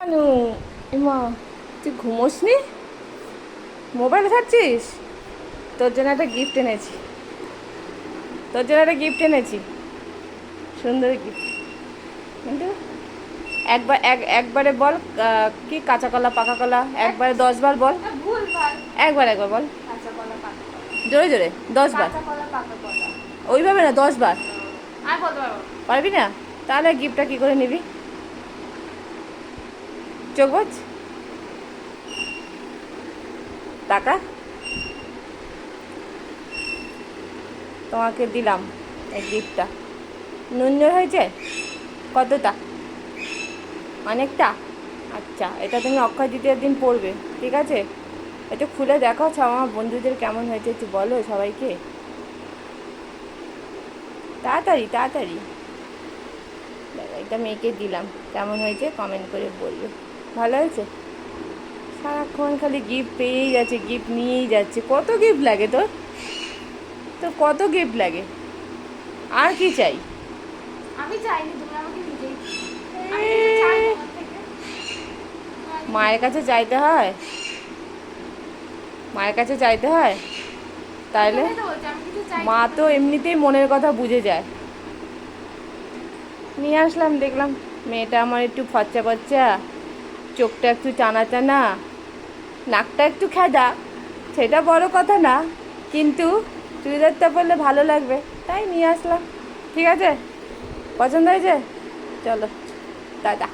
আনু এমা তুই ঘুমোস নি মোবাইলে থাকছিস তোর জন্য একটা গিফট এনেছি। তোর জন্য একটা গিফট এনেছি। সুন্দর গিফট কিন্তু একবার এক একবারে বল কি কাঁচা কলা পাকা কলা? একবারে দশ বার বল। একবার একবার বল। জোরে জোরে দশ বার। কাঁচা কলা পাকা কলা। ওইভাবে না দশ বার। আর বলতে পারব পারবি না? তাহলে গিফটটা কি করে নিবি? চোখ বোঝ টাকা? তোমাকে দিলাম এই গিফটটা নুনজোর হয়েছে? কতটা? অনেকটা? আচ্ছা এটা তুমি অক্ষয় তৃতীয়ার দিন পড়বে, ঠিক আছে? একটু খুলে দেখো সব আমার বন্ধুদের কেমন হয়েছে, একটু বলো সবাইকে। তাড়াতাড়ি তাড়াতাড়ি। এটা মেয়েকে দিলাম, কেমন হয়েছে কমেন্ট করে বলবে। ভালো হয়েছে? সারাক্ষণ খালি গিফট পেয়েই যাচ্ছে গিফট নিয়েই যাচ্ছে। কত গিফট লাগে তোর? তোর কত গিফট লাগে? আর কি চাই? আমি চাইনি তুমি আমাকে নিজেই মায়ের কাছে চাইতে হয়? মায়ের কাছে চাইতে হয়? তাইলে মা তো এমনিতেই মনের কথা বুঝে যায়। নিয়ে আসলাম দেখলাম মেয়েটা আমার একটু ফচ্চা ফচ্চা চোখটা একটু টানা টানা, নাকটা একটু খেদা, সেটা বড় কথা না, কিন্তু চুড়িদারটা পরলে ভালো লাগবে। তাই নিয়ে আসলাম। ঠিক আছে? পছন্দ হয়েছে? চলো দাদা